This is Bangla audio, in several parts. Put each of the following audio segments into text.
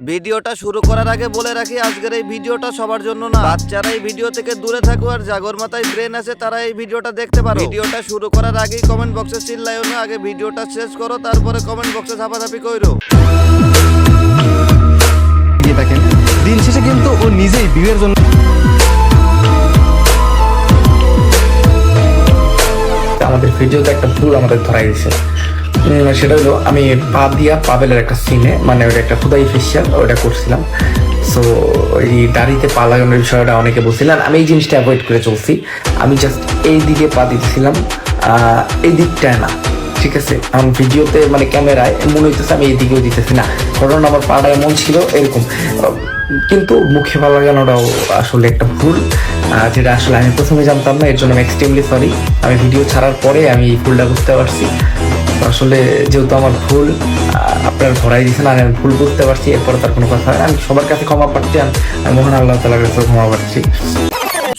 ভিডিওটা শুরু করার আগে বলে রাখি আজকের এই ভিডিওটা সবার জন্য না। বাচ্চারা এই ভিডিও থেকে দূরে থাকো আর জাগর মাথায় ব্রেন আছে তারা এই ভিডিওটা দেখতে পারো। ভিডিওটা শুরু করার আগেই কমেন্ট বক্সে চিল্লাইও না আগে ভিডিওটা শেষ করো তারপরে কমেন্ট বক্সে ঝাপাঝাপি কইরো। দিয়ে থাকেন দিন শেষে কিন্তু ও নিজেই বিয়ের জন্য আমাদের ভিডিওতে একটা ভুল আমাদের ধরাই দিয়েছে সেটা হলো আমি পা দিয়া পাবেলের একটা সিনে মানে ওটা একটা খুদাই ফেসিয়াল ওটা করছিলাম। সো ওই দাড়িতে পা লাগানোর বিষয়টা অনেকে বলছিলেন আমি এই জিনিসটা অ্যাভয়েড করে চলছি। আমি জাস্ট এই দিকে পা দিতেছিলাম এই দিকটায় না, ঠিক আছে? আমি ভিডিওতে মানে ক্যামেরায়, মনে হইতেছে আমি এই দিকেও দিতেছি না। কারণ আমার পাটা এমন ছিল এরকম। কিন্তু মুখে পা লাগানোটাও আসলে একটা ভুল যেটা আসলে আমি প্রথমে জানতাম না, এর জন্য আমি এক্সট্রিমলি সরি আমি ভিডিও ছাড়ার পরে আমি এই ভুলটা বুঝতে পারছি। আসলে যেহেতু আমার ভুল আপনার ধরাই দিয়েছেন আর আমি ভুল বুঝতে পারছি, এরপরে তার কোনো কথা হয় আমি সবার কাছে ক্ষমা পাচ্ছি আমি মোহন আল্লাহ তালার কাছে ক্ষমা পাচ্ছি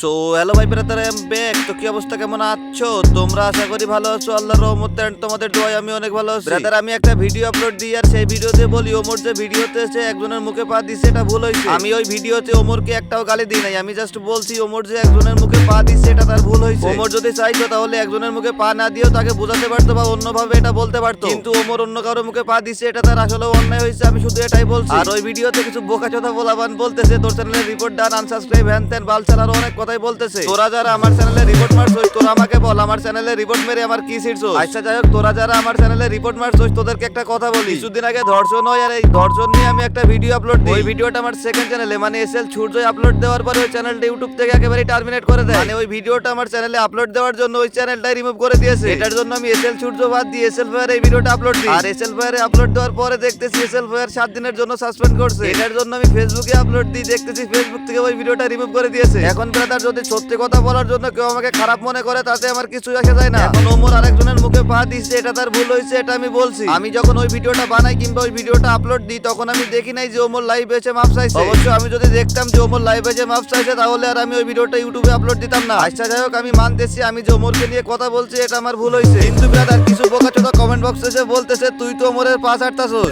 সো হ্যালো ভাই ব্রাদার এম ব্যাক তো কি অবস্থা? কেমন আছো? তোমরা আশা করি ভালো আছো। আল্লাহর রহমতে and তোমাদের দোয়ায় আমি অনেক ভালো আছি। ব্রাদার আমি একটা ভিডিও আপলোড দিই আর সেই ভিডিওতে বলি ওমর যে ভিডিওতে এসে একজনের মুখে পা দিছে এটা ভুল হয়েছে। আমি ওই ভিডিওতে ওমরকে একটাও গালি দিই নাই। আমি জাস্ট বলছি ওমর যে একজনের মুখে পা দিছে এটা তার ভুল হয়েছে। ওমর যদি চাইতো তাহলে একজনের মুখে পা না দিয়েও তাকে বোঝাতে পারতো বা অন্যভাবে এটা বলতে পারতো। কিন্তু ওমর অন্য কারও মুখে পা দিছে এটা তার আসলে অন্যায় হয়েছে আমি শুধু এটাই বলছি। আর ওই ভিডিওতে কিছু বোকাচোদা বলাবান বলতেছে তোর চ্যানেলের রিপোর্ট ডান আনসাবস্ক্রাইব হ্যান ত্যান বালচার আরও অনেক কথাই বলতেছে। তোরা যারা আমার চ্যানেলে রিপোর্ট মারছস তোরা আমাকে বল আমার চ্যানেলে রিপোর্ট মেরে আমার কি ছিড়ছস? আচ্ছা যাই হোক তোরা যারা আমার চ্যানেলে রিপোর্ট মারছস তোদেরকে একটা কথা বলি। কিছুদিন আগে ধর্ষণ হয় আর এই ধর্ষণ নিয়ে আমি একটা ভিডিও আপলোড দিই। ওই ভিডিওটা আমার সেকেন্ড চ্যানেলে মানে এসএল সূর্যই আপলোড দেওয়ার পরে ওই চ্যানেলটা ইউটিউব থেকে একেবারে টার্মিনেট করে দেয়। মানে ওই ভিডিওটা আমার চ্যানেলে আপলোড দেওয়ার জন্য ওই চ্যানেলটাই রিমুভ করে দিয়েছে। এটার জন্য আমি এসএল সূর্য বাদ দিয়ে এসএল ফায়ার এই ভিডিওটা আপলোড দিই। আর এসএল ফায়ারে আপলোড দেওয়ার পরে দেখতেছি এসএল ফায়ার সাত দিনের জন্য সাসপেন্ড করছে। এটার জন্য আমি ফেসবুকে আপলোড দিই দেখতেছি ফেসবুক থেকে ওই ভিডিওটা রিমুভ করে দিয়েছে। এখন ব্রাদার যদি সত্যি কথা বলার জন্য কেউ আমাকে খারাপ মনে করে, তাতে আমার কিছু আসে যায় না। এখন ওমর আরেকজনের মুখে পা দিচ্ছে, এটা তার ভুল হয়েছে, এটা আমি বলছি। আমি যখন ওই ভিডিওটা বানাই কিংবা ওই ভিডিওটা আপলোড দিই, তখন আমি দেখি নাই যে ওমর লাইভ এসে মাপ চাইছে। অবশ্য আমি যদি দেখতাম যে ওমর লাইভ এসে মাপ চাইছে, তাহলে আর আমি ওই ভিডিওটা ইউটিউবে আপলোড দিতাম না। আচ্ছা যাই হোক, আমি মানতেছি, আমি যে ওমরকে নিয়ে কথা বলছি, এটা আমার ভুল হয়েছে। কিন্তু ব্রাদার, কিছু বোকাচোদা কমেন্ট বক্সে এসে বলতেছে, তুই তো ওমরের পাঁচ আটতাছোস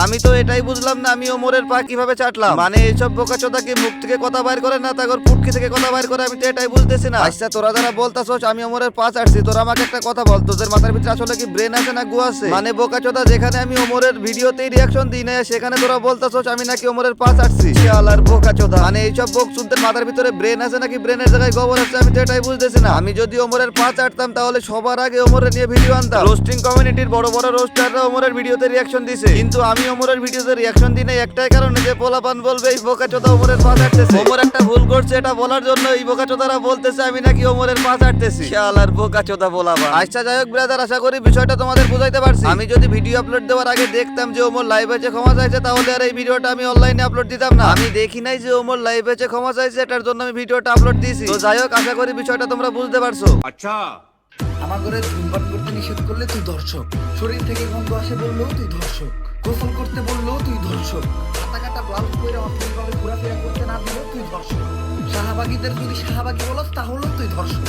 আমি তো এটাই বুঝলাম না আমি ওমরের পা কীভাবে চাটলাম। মানে এইসব বোকাচোদা কি মুখ থেকে কথা বাইর করে না, তাগর পুটকি থেকে কথা বাইর করে, আমি তো এটাই বুঝতেছি না। আচ্ছা তোরা যারা বলতাছোস আমি ওমরের পা চাটছি, তোরা আমাকে একটা কথা বল, তোদের মাথার ভিতরে আসলে কি ব্রেন আছে না গু আছে? মানে বোকাচোদা, যেখানে আমি ওমরের ভিডিওতেই রিয়াকশন দিই না সেখানে তোরা বলতাছোস, আমি নাকি ওমরের পা চাটছি। শিয়ালার বোকাচোদা। মানে এইসব বোক শুনতে মাথার ভিতরে ব্রেন আছে নাকি ব্রেনের জায়গায় গোবর আছে, আমি তো এটাই বুঝতেছি না। আমি যদি ওমরের পা চাটতাম, তাহলে সবার আগে ওমরের নিয়ে ভিডিও আনতাম। রোস্টিং কমিউনিটির বড় বড় রোস্টাররা ওমরের ভিডিওতে রিয়াকশন দিছে। কিন্তু আমি ওমরের ভিডিওতে রিয়াকশন দিই না একটাই কারণে যে পোলাপান বলবে এই বোকাচোদা ওমরের পা চাটতেছে ওমর একটা ভুল করছে এটা বলার জন্য এই বোকাচোদারা বলতেছে আমি নাকি ওমরের পা চাটতেছি শালার বোকাচোদা বলাবা আচ্ছা যাই হোক ব্রাদার আশা করি বিষয়টা তোমাদের বুঝাইতে পারছি। আমি যদি ভিডিও আপলোড দেওয়ার আগে দেখতাম যে ওমর লাইভ আছে ক্ষমা চাইছে তাহলে আর এই ভিডিওটা আমি অনলাইনে আপলোড দিতাম না। আমি দেখি নাই যে ওমর লাইভ আছে ক্ষমা চাইছে এটার জন্য আমি ভিডিওটা আপলোড দিয়েছি। তো যাই হোক আশা করি বিষয়টা তোমরা বুঝতে পারছ। আচ্ছা। আমার ঘরে ধূমপান করতে নিষেধ করলে তুই ধর্ষক শরীর থেকে গন্ধ আসে বললেও তুই ধর্ষক গোসল করতে বললেও তুই ধর্ষক। কাটা কাটা ব্লাউজ পরে অশ্লীলভাবে ঘোরাফেরা করতে না দিলেও তুই ধর্ষক। শাহবাগীদের যদি শাহবাগী বলস, তাহলেও তুই ধর্ষক।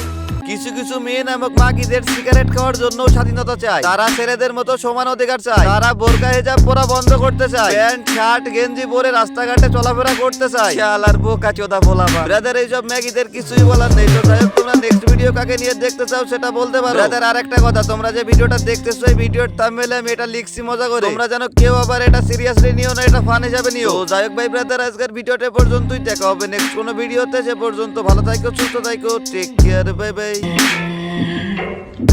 কিছু কিছু মেয়ে নামক মাগিদের সিগারেট খাওয়ার জন্য স্বাধীনতা চায়। তারা ছেলেদের মতো সমান অধিকার চায়। তারা বোরকা হিজাব পরা বন্ধ করতে চায়। প্যান্ট শার্ট গেঞ্জি পরে রাস্তাঘাটে চলাফেরা করতে চায়। শালার বোকা চোদা বলাবা ব্রাদার এইসব ম্যাগিদের কিছুই বলার নেই। তো যাই হোক তোমরা নেক্সট ভিডিও কাকে নিয়ে দেখতে চাও সেটা বলতে পারো। ব্রাদার আর একটা কথা তোমরা যে ভিডিওটা দেখতেছো এই ভিডিওর থাম্বনেলে আমি এটা লিখছি মজা করে। তোমরা জানো কেউ আবার এটা সিরিয়াসলি নিও না এটা ফান হিসাবে নিও। যাই হোক ভাই ব্রাদার আজকের ভিডিওটা পর্যন্তই। দেখা হবে নেক্সট কোনো ভিডিওতে সে পর্যন্ত ভালো থাকো সুস্থ থাকো take care bye bye way.